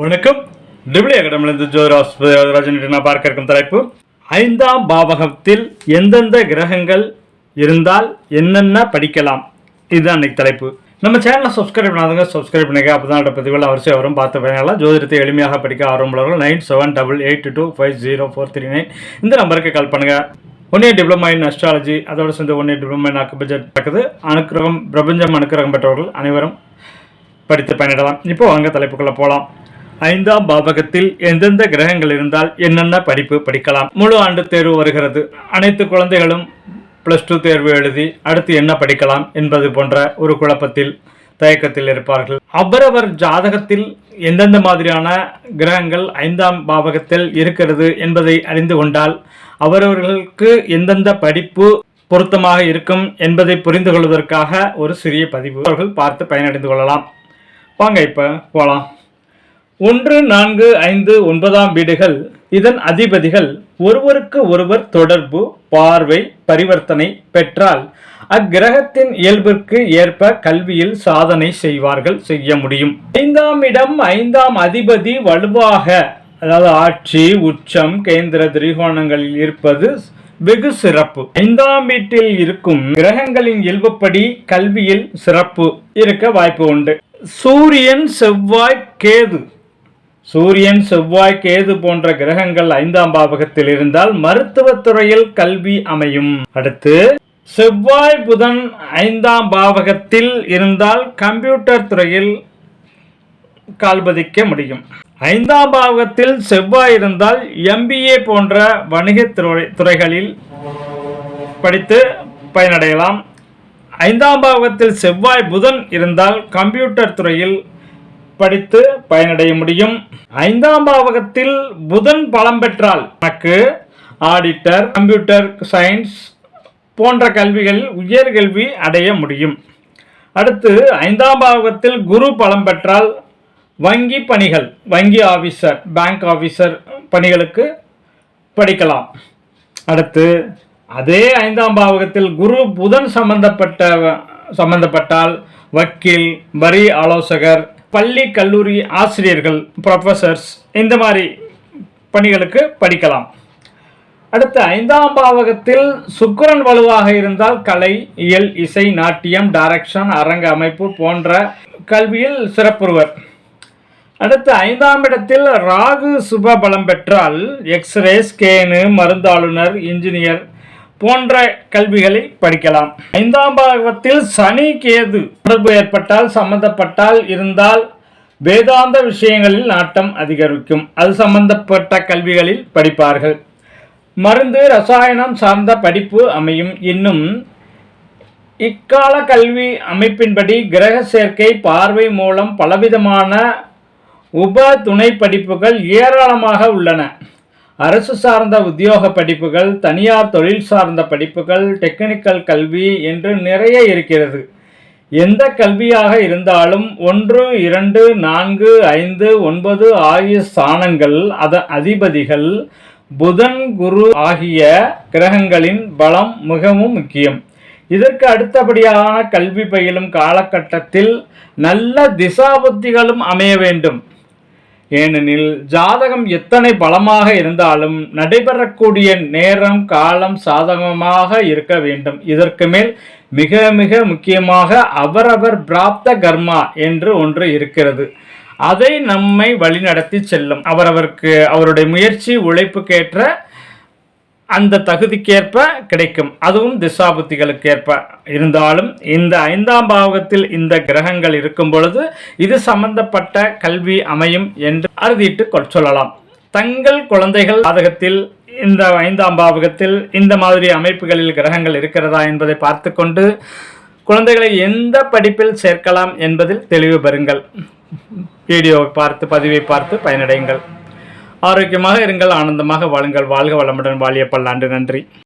வணக்கம். டிபிளி அகடமிலிருந்து ஜோதிராஜன் நான் பார்க்க இருக்கும் தலைப்பு. ஐந்தாம் பாவகத்தில் எந்தெந்த கிரகங்கள் இருந்தால் என்னென்ன படிக்கலாம்? இதுதான் இன்னைக்கு தலைப்பு. நம்ம சேனலை சப்ஸ்கிரைப் பண்ணாதவங்க சப்ஸ்கிரைப் பண்ணுங்க அப்போ தான் பதிவுகள் அவசியம் வரும். பார்த்து பயனாளர் ஜோதிடத்தை எளிமையாக படிக்க ஆர்வமுள்ளவர்கள் nine seven double eight two five zero four three nine இந்த நம்பருக்கு கால் பண்ணுங்கள் one year diploma in astrology அதோடு சேர்ந்து one year diploma in acupuncture நடக்குது அனுக்கிரகம் பிரபஞ்சம் அனுக்கிரகம் பெற்றவர்கள் அனைவரும் படித்து பயனிடலாம் இப்போ வாங்க தலைப்புக்குள்ளே போகலாம் ஐந்தாம் பாவகத்தில் எந்தெந்த கிரகங்கள் இருந்தால் என்னென்ன படிப்பு படிக்கலாம்? முழு ஆண்டு தேர்வு வருகிறது. அனைத்து குழந்தைகளும் ப்ளஸ் டூ தேர்வு எழுதி அடுத்து என்ன படிக்கலாம் என்பது போன்ற ஒரு குழப்பத்தில் தயக்கத்தில் இருப்பார்கள். அவரவர் ஜாதகத்தில் எந்தெந்த மாதிரியான கிரகங்கள் ஐந்தாம் பாவகத்தில் இருக்கிறது என்பதை அறிந்து கொண்டால் அவரவர்களுக்கு எந்தெந்த படிப்பு பொருத்தமாக இருக்கும் என்பதை புரிந்து கொள்வதற்காக ஒரு சிறிய பதிவு. அவர்கள் பார்த்து பயனடைந்து கொள்ளலாம். வாங்க இப்போ போகலாம் ஒன்று நான்கு ஐந்து ஒன்பதாம் வீடுகள். இதன் அதிபதிகள் ஒருவருக்கு ஒருவர் தொடர்பு பார்வை பரிவர்த்தனை பெற்றால் அக்கிரகத்தின் இயல்பிற்கு ஏற்ப கல்வியில் சாதனை செய்வார்கள் செய்ய முடியும். ஐந்தாம் இடம் ஐந்தாம் அதிபதி வலுவாக அதாவது ஆட்சி உச்சம் கேந்திர திரிகோணங்களில் இருப்பது வெகு சிறப்பு. ஐந்தாம் வீட்டில் இருக்கும் கிரகங்களின் இயல்புப்படி கல்வியில் சிறப்பு இருக்க வாய்ப்பு உண்டு. சூரியன் செவ்வாய் கேது. சூரியன் செவ்வாய் கேது போன்ற கிரகங்கள் ஐந்தாம் பாவகத்தில் இருந்தால் மருத்துவத்துறையில் கல்வி அமையும். அடுத்து செவ்வாய் புதன் ஐந்தாம் பாவகத்தில் இருந்தால் கம்ப்யூட்டர் துறையில் கால்பதிக்க முடியும். ஐந்தாம் பாவகத்தில் செவ்வாய் இருந்தால் எம்பிஏ போன்ற வணிக துறை துறைகளில் படித்து பயனடையலாம். ஐந்தாம் பாவகத்தில் செவ்வாய் புதன் இருந்தால் கம்ப்யூட்டர் துறையில் படித்து பயனடைய முடியும். ஐந்தாம் பாவகத்தில் புதன் பலம் பெற்றால் எனக்கு ஆடிட்டர் கம்ப்யூட்டர் சயின்ஸ் போன்ற கல்விகளில் உயர்கல்வி அடைய முடியும். அடுத்து ஐந்தாம் பாவகத்தில் குரு பலம் பெற்றால் வங்கி பணிகள் வங்கி ஆஃபீஸர் பேங்க் ஆஃபீஸர் பணிகளுக்கு படிக்கலாம். அடுத்து அதே ஐந்தாம் பாவகத்தில் குரு புதன் சம்பந்தப்பட்ட சம்பந்தப்பட்டால் வக்கீல் வரி ஆலோசகர் பள்ளி கல்லூரி ஆசிரியர்கள் ப்ரொஃபசர்ஸ் இந்த மாதிரி பணிகளுக்கு படிக்கலாம். அடுத்து ஐந்தாம் பாவகத்தில் சுக்கரன் வலுவாக இருந்தால் கலை இயல் இசை நாட்டியம் டைரக்ஷன் அரங்க அமைப்பு போன்ற கல்வியில் சிறப்புறுவர். அடுத்து ஐந்தாம் இடத்தில் ராகு சுப பலம் பெற்றால் எக்ஸ்ரே ஸ்கேனு மருந்தாளுநர் இன்ஜினியர் போன்ற கல்விகளை படிக்கலாம். ஐந்தாம் பாகத்தில் சனி கேது தொடர்பு ஏற்பட்டால் சம்பந்தப்பட்டால் இருந்தால் வேதாந்த விஷயங்களில் நாட்டம் அதிகரிக்கும். அது சம்பந்தப்பட்ட கல்விகளில் படிப்பார்கள். மருந்து ரசாயனம் சார்ந்த படிப்பு அமையும். இன்னும் இக்கால கல்வி அமைப்பின்படி கிரக சேர்க்கை பார்வை மூலம் பலவிதமான உப துணை படிப்புகள் ஏராளமாக உள்ளன. அரசு சார்ந்த உத்தியோக படிப்புகள் தனியார் தொழில் சார்ந்த படிப்புகள் டெக்னிக்கல் கல்வி என்று நிறைய இருக்கிறது. எந்த கல்வியாக இருந்தாலும் ஒன்று இரண்டு நான்கு ஐந்து ஒன்பது ஆகிய ஸ்தானங்கள் அதன் அதிபதிகள் புதன் குரு ஆகிய கிரகங்களின் பலம் மிகவும் முக்கியம். இதற்கு அடுத்தபடியான கல்வி பயிலும் காலகட்டத்தில் நல்ல திசாபுத்திகளும் அமைய வேண்டும். ஏனெனில் ஜாதகம் எத்தனை பலமாக இருந்தாலும் நடைபெறக்கூடிய நேரம் காலம் சாதகமாக இருக்க வேண்டும். இதற்கு மேல் மிக மிக முக்கியமாக அவரவர் பிராப்த கர்மா என்று ஒன்று இருக்கிறது. அதை நம்மை வழிநடத்தி செல்லும். அவரவருக்கு அவருடைய முயற்சி உழைப்புக்கேற்ற அந்த தகுதிக்கேற்ப கிடைக்கும். அதுவும் திசாபுத்திகளுக்கு ஏற்ப இருந்தாலும் இந்த ஐந்தாம் பாவகத்தில் இந்த கிரகங்கள் இருக்கும் பொழுது இது சம்பந்தப்பட்ட கல்வி அமையும் என்று அறுதிட்டு சொல்லலாம். தங்கள் குழந்தைகள் பாதகத்தில் இந்த ஐந்தாம் பாவகத்தில் இந்த மாதிரி அமைப்புகளில் கிரகங்கள் இருக்கிறதா என்பதை பார்த்து கொண்டு குழந்தைகளை எந்த படிப்பில் சேர்க்கலாம் என்பதில் தெளிவு பெறுங்கள். வீடியோவை பார்த்து பதிவை பார்த்து பயனடையுங்கள். ஆரோக்கியமாக இருங்கள் ஆனந்தமாக வாழுங்கள். வாழ்க வளமுடன். வாழிய பல்லாண்டு நன்றி.